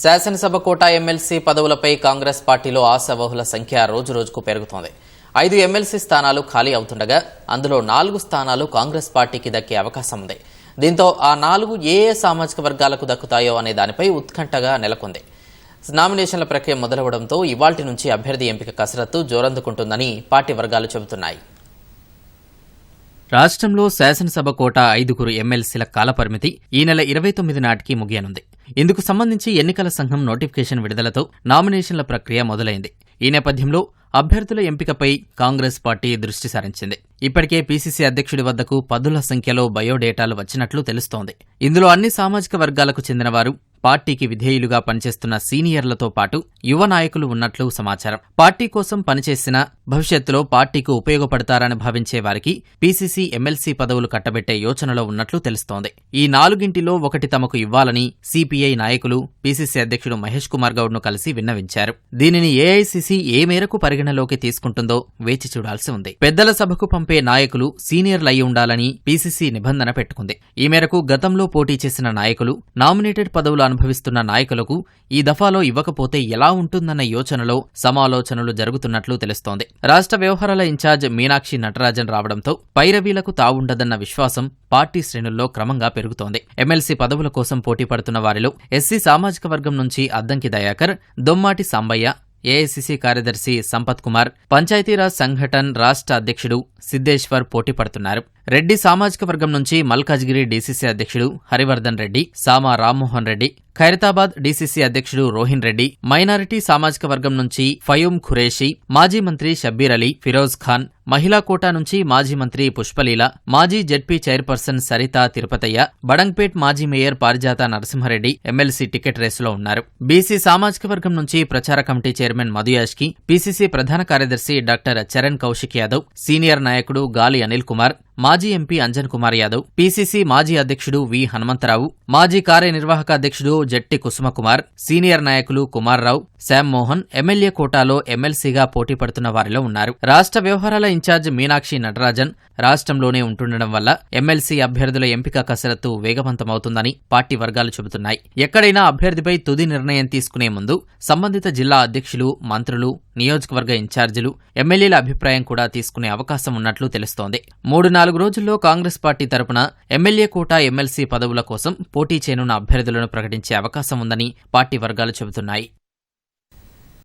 శాసనసభ quota MLC పదవులపై Congress పార్టీలో ఆశావహుల సంఖ్య రోజు రోజుకు పెరుగుతోంది. ఐదు ఎమ్మెల్సీ స్థానాలు ఖాళీ అవుతుండగా అందులో నాలుగు స్థానాలు కాంగ్రెస్ పార్టీకి దక్కే అవకాశం ఉంది. దీంతో ఆ నాలుగు ఏ ఏ సామాజిక వర్గాలకు దక్కుతాయో అనే దానిపై ఉత్కంఠగా నెలకొంది. నామినేషన్ల ప్రక్రియ మొదలవడంతో ఇవాల్టి నుంచి అభ్యర్థి ఎంపిక కసరత్తు జోరందుకుంటుందని పార్టీ వర్గాలు చెబుతున్నాయి. రాష్ట్రంలో శాసనసభ కోట ఐదుగురు ఎమ్మెల్సీల కాలపరిమితి ఈ నెల ఇరవై తొమ్మిది నాటికి ముగియనుంది. ఇందుకు సంబంధించి ఎన్నికల సంఘం నోటిఫికేషన్ విడుదలతో నామినేషన్ల ప్రక్రియ మొదలైంది. ఈ నేపథ్యంలో అభ్యర్థుల ఎంపికపై కాంగ్రెస్ పార్టీ దృష్టి సారించింది. ఇప్పటికే పీసీసీ అధ్యక్షుడి వద్దకు పదుల సంఖ్యలో బయోడేటాలు వచ్చినట్లు తెలుస్తోంది. ఇందులో అన్ని సామాజిక వర్గాలకు చెందినవారు పార్టీకి విధేయులుగా పనిచేస్తున్న సీనియర్లతో పాటు యువ నాయకులు ఉన్నట్లు సమాచారం. పార్టీ కోసం పనిచేసిన భవిష్యత్తులో పార్టీకి ఉపయోగపడతారని భావించే వారికి పీసీసీ ఎమ్మెల్సీ పదవులు కట్టబెట్టే యోచనలో ఉన్నట్లు తెలుస్తోంది. ఈ నాలుగింటిలో ఒకటి తమకు ఇవ్వాలని సిపిఐ నాయకులు పీసీసీ అధ్యక్షుడు మహేష్ కుమార్ గౌడ్ను కలిసి విన్నవించారు. దీనిని ఏఐసీసీ ఏ మేరకు పరిగణలోకి తీసుకుంటుందో వేచి చూడాల్సి ఉంది. పెద్దల సభకు పంపే నాయకులు సీనియర్లు అయి ఉండాలని పీసీసీ నిబంధన పెట్టుకుంది. ఈ మేరకు గతంలో పోటీ చేసిన నాయకులు నామినేటెడ్ పదవులు అనుభవిస్తున్న నాయకులకు ఈ దఫాలో ఇవ్వకపోతే ఎలా ఉంటుందన్న యోచనలో సమాలోచనలు జరుగుతున్నట్లు తెలుస్తోంది. రాష్ట్ర వ్యవహారాల ఇన్ఛార్జ్ మీనాక్షి నటరాజన్ రావడంతో పైరవీలకు తావుండదన్న విశ్వాసం పార్టీ శ్రేణుల్లో క్రమంగా పెరుగుతోంది. ఎమ్మెల్సీ పదవుల కోసం పోటీ పడుతున్న వారిలో ఎస్సీ సామాజిక వర్గం నుంచి అద్దంకి దయాకర్ దొమ్మాటి సాంబయ్య ఏఐసిసి కార్యదర్శి సంపత్ కుమార్ పంచాయతీరాజ్ సంఘటన్ రాష్ట్ర అధ్యక్షుడు సిద్దేశ్వర్ పోటీ పడుతున్నారు. రెడ్డి సామాజిక వర్గం నుంచి మల్కాజ్గిరి డీసీసీ అధ్యక్షుడు హరివర్ధన్ రెడ్డి సామా రామ్మోహన్ రెడ్డి ఖైరతాబాద్ డీసీసీ అధ్యక్షుడు రోహిన్ రెడ్డి మైనారిటీ సామాజిక వర్గం నుంచి ఫయూమ్ ఖురేషి మాజీ మంత్రి షబ్బీర్ అలీ ఫిరోజ్ ఖాన్ మహిళా కోటా నుంచి మాజీ మంత్రి పుష్పలీల మాజీ జడ్పీ చైర్పర్సన్ సరిత తిరుపతయ్య బడంగ్పేట్ మాజీ మేయర్ పారిజాత నరసింహారెడ్డి ఎమ్మెల్సీ టికెట్ రేసులో ఉన్నారు. బీసీ సామాజిక వర్గం నుంచి ప్రచార కమిటీ చైర్మన్ మధుయాష్కి పీసీసీ ప్రధాన కార్యదర్శి డాక్టర్ చరణ్ కౌశిక్ యాదవ్ సీనియర్ నాయకుడు గాలి అనిల్ కుమార్ మాజీ ఎంపీ అంజన్ కుమార్ యాదవ్ పీసీసీ మాజీ అధ్యక్షుడు వి హనుమంతరావు మాజీ కార్యనిర్వాహక అధ్యక్షుడు జట్టి కుసుమకుమార్ సీనియర్ నాయకులు కుమార్రావు శామ్ మోహన్ ఎమ్మెల్యే కోటాలో ఎమ్మెల్సీగా పోటీ పడుతున్న వారిలో ఉన్నారు. రాష్ట్ర వ్యవహారాల ఇన్ఛార్జ్ మీనాక్షి నటరాజన్ రాష్ట్రంలోనే ఉంటుండడం వల్ల ఎమ్మెల్సీ అభ్యర్థుల ఎంపిక కసరత్తు వేగవంతమవుతుందని పార్టీ వర్గాలు చెబుతున్నాయి. ఎక్కడైనా అభ్యర్థిపై తుది నిర్ణయం తీసుకునే ముందు సంబంధిత జిల్లా అధ్యక్షులు మంత్రులు నియోజకవర్గ ఇన్ఛార్జీలు ఎమ్మెల్యేల అభిప్రాయం కూడా తీసుకునే అవకాశం ఉన్నట్లు తెలుస్తోంది. మూడు నాలుగు రోజుల్లో కాంగ్రెస్ పార్టీ తరపున ఎమ్మెల్యే కోటా ఎమ్మెల్సీ పదవుల కోసం పోటీ చేయనున్న అభ్యర్థులను ప్రకటించే అవకాశం ఉందని పార్టీ వర్గాలు చెబుతున్నాయి.